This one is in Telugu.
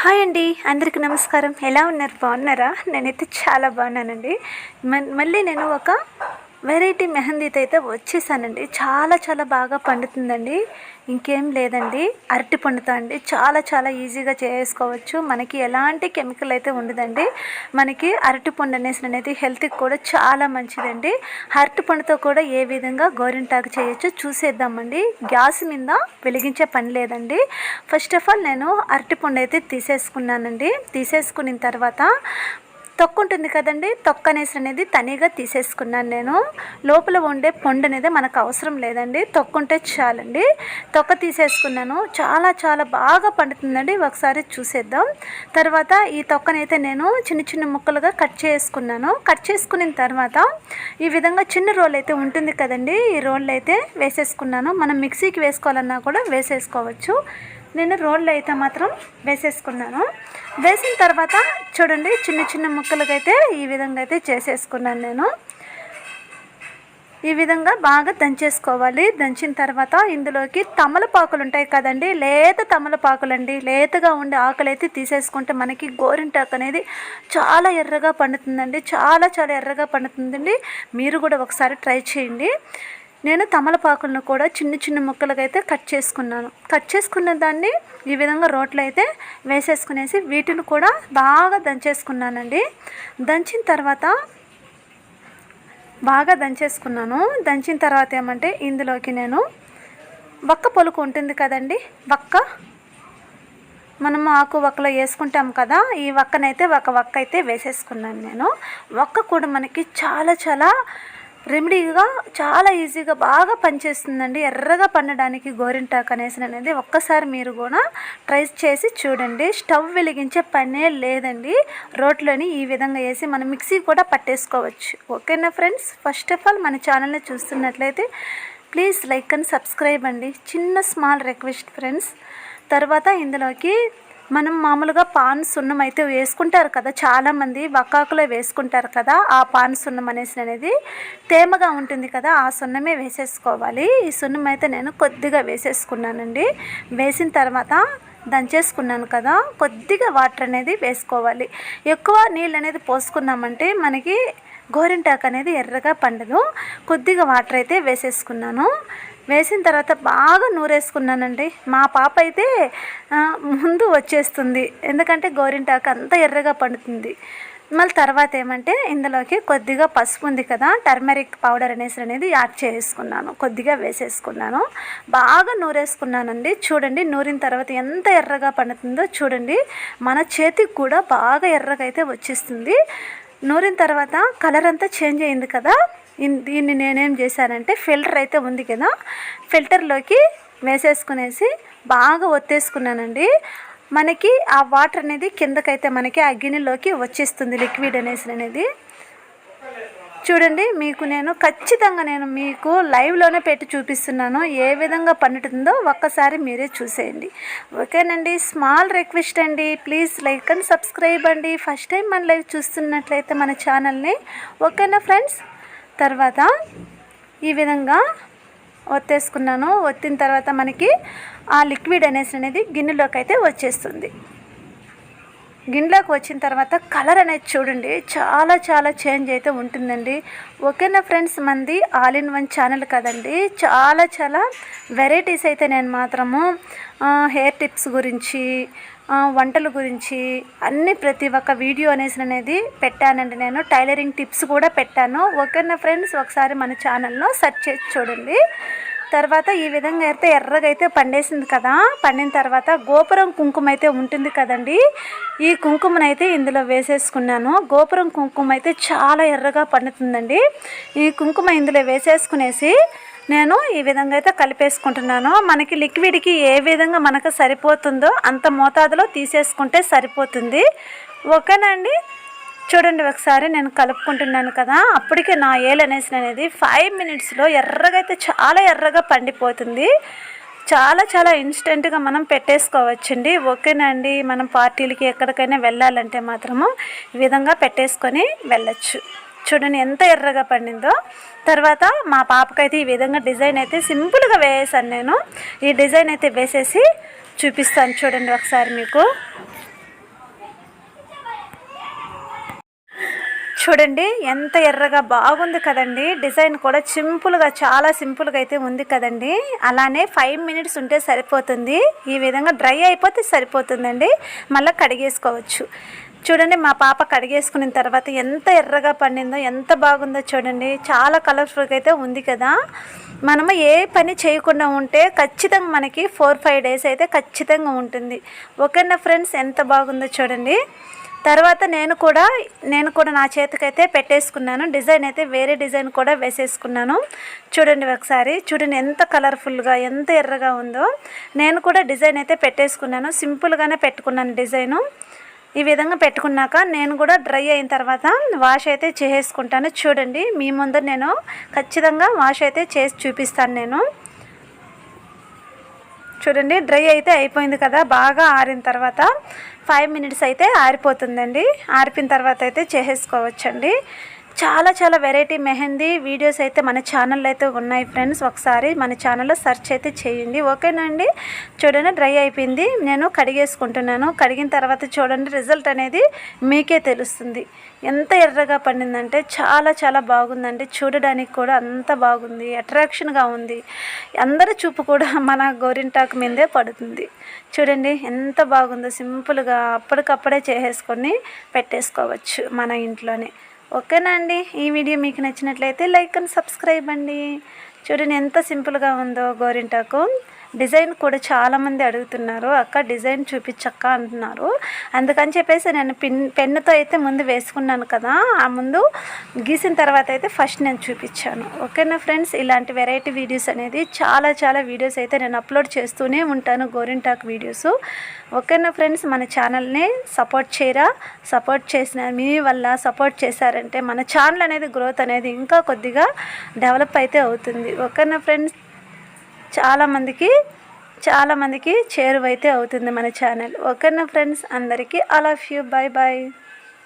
హాయ్ అండి అందరికీ నమస్కారం. ఎలా ఉన్నారు? బాగున్నారా? నేనైతే చాలా బాగున్నానండి. మ- మళ్ళీ నేను ఒక వెరైటీ మెహందీతో అయితే వచ్చేసానండి. చాలా చాలా బాగా పండుతుందండి. ఇంకేం లేదండి. అరటి పండుతా అండి. చాలా చాలా ఈజీగా చేసుకోవచ్చు. మనకి ఎలాంటి కెమికల్ అయితే ఉండదండి. మనకి అరటి పండు అనేసి అనేది హెల్త్కి కూడా చాలా మంచిదండి. అరటి పండుతో కూడా ఏ విధంగా గోరింటాకు చేయొచ్చు చూసేద్దామండి. గ్యాస్ మీద వెలిగించే పని లేదండి. ఫస్ట్ ఆఫ్ ఆల్ నేను అరటిపండు అయితే తీసేసుకున్నానండి. తీసేసుకున్న తర్వాత తొక్కు ఉంటుంది కదండి. తొక్క అనేసి అనేది తనిగా తీసేసుకున్నాను నేను. లోపల ఉండే పండు అనేది మనకు అవసరం లేదండి. తొక్కుంటే చాలండి. తొక్క తీసేసుకున్నాను. చాలా చాలా బాగా పండుతుందండి. ఒకసారి చూసేద్దాం. తర్వాత ఈ తొక్కనైతే నేను చిన్న చిన్న ముక్కలుగా కట్ చేసుకున్నాను. కట్ చేసుకున్న తర్వాత ఈ విధంగా చిన్న రోల్ అయితే ఉంటుంది కదండి. ఈ రోల్ అయితే వేసేసుకున్నాను. మనం మిక్సీకి వేసుకోవాలన్నా కూడా వేసేసుకోవచ్చు. నేను రోళ్ళు అయితే మాత్రం వేసేసుకున్నాను. వేసిన తర్వాత చూడండి చిన్న చిన్న ముక్కలుగా అయితే ఈ విధంగా అయితే చేసేసుకున్నాను నేను. ఈ విధంగా బాగా దంచేసుకోవాలి. దంచిన తర్వాత ఇందులోకి తమలపాకులు ఉంటాయి కదండి లేత తమలపాకులు అండి లేతగా ఉండే ఆకులు అయితే తీసేసుకుంటే మనకి గోరింటాకు అనేది చాలా ఎర్రగా పండుతుందండి. చాలా చాలా ఎర్రగా పండుతుందండి. మీరు కూడా ఒకసారి ట్రై చేయండి. నేను తమలపాకులను కూడా చిన్న చిన్న ముక్కలుగా అయితే కట్ చేసుకున్నాను. కట్ చేసుకున్న దాన్ని ఈ విధంగా రోట్లో అయితే వేసేసుకునేసి వీటిని కూడా బాగా దంచేసుకున్నానండి. దంచిన తర్వాత బాగా దంచేసుకున్నాను. దంచిన తర్వాత ఏమంటే ఇందులోకి నేను వక్క పొలుకు ఉంటుంది కదండి వక్క. మనం ఆకు వక్కలో వేసుకుంటాం కదా ఈ వక్కనైతే ఒక వక్క అయితే వేసేసుకున్నాను నేను. వక్క కూడా మనకి చాలా చాలా రెమెడీగా చాలా ఈజీగా బాగా పనిచేస్తుందండి. ఎర్రగా పండడానికి గోరింటాకు అనేసి అనేది ఒక్కసారి మీరు కూడా ట్రై చేసి చూడండి. స్టవ్ వెలిగించే పనే లేదండి. రోట్లోని ఈ విధంగా వేసి మనం మిక్సీ కూడా పట్టేసుకోవచ్చు. ఓకేనా ఫ్రెండ్స్? ఫస్ట్ ఆఫ్ ఆల్ మన ఛానల్ని చూస్తున్నట్లయితే ప్లీజ్ లైక్ అండ్ సబ్స్క్రైబ్ అండి. చిన్న స్మాల్ రిక్వెస్ట్ ఫ్రెండ్స్. తర్వాత ఇందులోకి మనం మామూలుగా పాన్ సున్నం అయితే వేసుకుంటారు కదా చాలామంది వక్కాకులో వేసుకుంటారు కదా ఆ పాన్ సున్నం అనేసి అనేది తేమగా ఉంటుంది కదా ఆ సున్నమే వేసేసుకోవాలి. ఈ సున్నం అయితే నేను కొద్దిగా వేసేసుకున్నానండి. వేసిన తర్వాత దంచేసుకున్నాను కదా కొద్దిగా వాటర్ అనేది వేసుకోవాలి. ఎక్కువ నీళ్ళు అనేది పోసుకున్నామంటే మనకి గోరింటాకు అనేది ఎర్రగా పండదు. కొద్దిగా వాటర్ అయితే వేసేసుకున్నాను. వేసిన తర్వాత బాగా నూరేసుకున్నానండి. మా పాప అయితే ముందు వచ్చేస్తుంది. ఎందుకంటే గోరింటాకు అంత ఎర్రగా పండుతుంది. మళ్ళీ తర్వాత ఏమంటే ఇందులోకి కొద్దిగా పసుపు ఉంది కదా టర్మరిక్ పౌడర్ అనేసి అనేది యాడ్ చేసుకున్నాను. కొద్దిగా వేసేసుకున్నాను. బాగా నూరేసుకున్నానండి. చూడండి నూరిన తర్వాత ఎంత ఎర్రగా పండుతుందో చూడండి. మన చేతికి కూడా బాగా ఎర్రగా అయితే వచ్చేస్తుంది. నూరిన తర్వాత కలర్ అంతా చేంజ్ అయింది కదా దీన్ని నేనేం చేశానంటే ఫిల్టర్ అయితే ఉంది కదా ఫిల్టర్లోకి వేసేసుకునేసి బాగా ఒత్తేసుకున్నానండి. మనకి ఆ వాటర్ అనేది కిందకైతే మనకి ఆ గిన్నెలోకి వచ్చేస్తుంది లిక్విడ్ అనేసి అనేది. చూడండి మీకు నేను ఖచ్చితంగా నేను మీకు లైవ్లోనే పెట్టి చూపిస్తున్నాను ఏ విధంగా పండుతుందో ఒక్కసారి మీరే చూసేయండి. ఓకేనండి స్మాల్ రిక్వెస్ట్ అండి ప్లీజ్ లైక్ అండ్ సబ్స్క్రైబ్ అండి. ఫస్ట్ టైం మన లైవ్ చూస్తున్నట్లయితే మన ఛానల్ని. ఓకేనా ఫ్రెండ్స్? తర్వాత ఈ విధంగా ఒత్తేసుకున్నాను. ఒత్తిన తర్వాత మనకి ఆ లిక్విడ్ అనేసి అనేది గిన్నెలోకి అయితే వచ్చేస్తుంది. గిన్నెలోకి వచ్చిన తర్వాత కలర్ అనేది చూడండి. చాలా చాలా చేంజ్ అయితే ఉంటుందండి. ఓకేనా ఫ్రెండ్స్? మంది ఆల్ ఇన్ వన్ ఛానల్ కదండి. చాలా చాలా వెరైటీస్ అయితే నేను మాత్రము హెయిర్ టిప్స్ గురించి వంటల గురించి అన్ని ప్రతి ఒక్క వీడియో అనేసి అనేది పెట్టానండి నేను. టైలరింగ్ టిప్స్ కూడా పెట్టాను. ఓకేనా ఫ్రెండ్స్? ఒకసారి మన ఛానల్లో సెర్చ్ చేసి చూడండి. తర్వాత ఈ విధంగా అయితే ఎర్రగా అయితే పండేసింది కదా. పండిన తర్వాత గోపురం కుంకుమ అయితే ఉంటుంది కదండి. ఈ కుంకుమనైతే ఇందులో వేసేసుకున్నాను. గోపురం కుంకుమ అయితే చాలా ఎర్రగా పండుతుందండి. ఈ కుంకుమ ఇందులో వేసేసుకునేసి నేను ఈ విధంగా అయితే కలిపేసుకుంటున్నాను. మనకి లిక్విడ్కి ఏ విధంగా మనకు సరిపోతుందో అంత మోతాదులో తీసేసుకుంటే సరిపోతుంది. ఓకేనండి చూడండి ఒకసారి నేను కలుపుకుంటున్నాను కదా. అప్పటికే నా ఏలు అనేసి అనేది ఫైవ్ మినిట్స్లో ఎర్రగా అయితే చాలా ఎర్రగా పండిపోతుంది. చాలా చాలా ఇన్స్టెంట్గా మనం పెట్టేసుకోవచ్చండి. ఓకేనండి మనం పార్టీలకి ఎక్కడికైనా వెళ్ళాలంటే మాత్రము ఈ విధంగా పెట్టేసుకొని వెళ్ళచ్చు. చూడండి ఎంత ఎర్రగా పండిందో. తర్వాత మా పాపకైతే ఈ విధంగా డిజైన్ అయితే సింపుల్గా వేసాను నేను. ఈ డిజైన్ అయితే వేసేసి చూపిస్తాను చూడండి ఒకసారి మీకు. చూడండి ఎంత ఎర్రగా బాగుంది కదండి. డిజైన్ కూడా సింపుల్గా చాలా సింపుల్గా అయితే ఉంది కదండి. అలానే ఫైవ్ మినిట్స్ ఉంటే సరిపోతుంది. ఈ విధంగా డ్రై అయిపోతే సరిపోతుందండి. మళ్ళీ కడిగేసుకోవచ్చు. చూడండి మా పాప కడిగేసుకున్న తర్వాత ఎంత ఎర్రగా పండిందో ఎంత బాగుందో చూడండి. చాలా కలర్ఫుల్గా అయితే ఉంది కదా. మనము ఏ పని చేయకుండా ఉంటే ఖచ్చితంగా మనకి ఫోర్ ఫైవ్ డేస్ అయితే ఖచ్చితంగా ఉంటుంది. ఓకేనా ఫ్రెండ్స్ ఎంత బాగుందో చూడండి. తర్వాత నేను కూడా నేను కూడా నా చేతికైతే పెట్టేసుకున్నాను. డిజైన్ అయితే వేరే డిజైన్ కూడా వేసేసుకున్నాను. చూడండి ఒకసారి. చూడండి ఎంత కలర్ఫుల్గా ఎంత ఎర్రగా ఉందో. నేను కూడా డిజైన్ అయితే పెట్టేసుకున్నాను. సింపుల్గానే పెట్టుకున్నాను డిజైను. ఈ విధంగా పెట్టుకున్నాక నేను కూడా డ్రై అయిన తర్వాత వాష్ అయితే చేసేసుకుంటాను. చూడండి మీ ముందర నేను ఖచ్చితంగా వాష్ అయితే చేసి చూపిస్తాను నేను. చూడండి డ్రై అయితే అయిపోయింది కదా బాగా ఆరిన తర్వాత ఫైవ్ మినిట్స్ అయితే ఆరిపోతుందండి. ఆరిపిన తర్వాత అయితే చేసేసుకోవచ్చండి. చాలా చాలా వెరైటీ మెహందీ వీడియోస్ అయితే మన ఛానల్లో అయితే ఉన్నాయి ఫ్రెండ్స్ ఒకసారి మన ఛానల్లో సెర్చ్ అయితే చేయండి. ఓకేనండి చూడండి డ్రై అయిపోయింది. నేను కడిగేసుకుంటున్నాను. కడిగిన తర్వాత చూడండి రిజల్ట్ అనేది మీకే తెలుస్తుంది. ఎంత ఎర్రగా పండిందంటే చాలా చాలా బాగుందండి. చూడడానికి కూడా అంత బాగుంది. అట్రాక్షన్గా ఉంది. అందరి చూపు కూడా మన గోరింటాకు మీదే పడుతుంది. చూడండి ఎంత బాగుందో. సింపుల్గా అప్పటికప్పుడే చేసేసుకొని పెట్టేసుకోవచ్చు మన ఇంట్లోనే. ఓకేనా అండి? ఈ వీడియో మీకు నచ్చినట్లయితే లైక్ అండ్ సబ్స్క్రైబ్ అండి. చూడండి ఎంత సింపుల్గా ఉందో గోరింటాకు. డిజైన్ కూడా చాలామంది అడుగుతున్నారు. అక్క డిజైన్ చూపించక్క అంటున్నారు. అందుకని చెప్పేసి నేను పిన్ పెన్నుతో అయితే ముందు వేసుకున్నాను కదా ఆ ముందు గీసిన తర్వాత అయితే ఫస్ట్ నేను చూపించాను. ఓకేనా ఫ్రెండ్స్? ఇలాంటి వెరైటీ వీడియోస్ అనేది చాలా చాలా వీడియోస్ అయితే నేను అప్లోడ్ చేస్తూనే ఉంటాను గోరింటాక్ వీడియోస్. ఓకేనా ఫ్రెండ్స్? మన ఛానల్ని సపోర్ట్ చేయరా? సపోర్ట్ చేసిన మీ వల్ల సపోర్ట్ చేశారంటే మన ఛానల్ అనేది గ్రోత్ అనేది ఇంకా కొద్దిగా డెవలప్ అయితే అవుతుంది. ఓకేనా ఫ్రెండ్స్ చాలామందికి చాలామందికి చేరువైతే అవుతుంది మన ఛానల్. ఓకేనా ఫ్రెండ్స్ అందరికీ I love you. Bye bye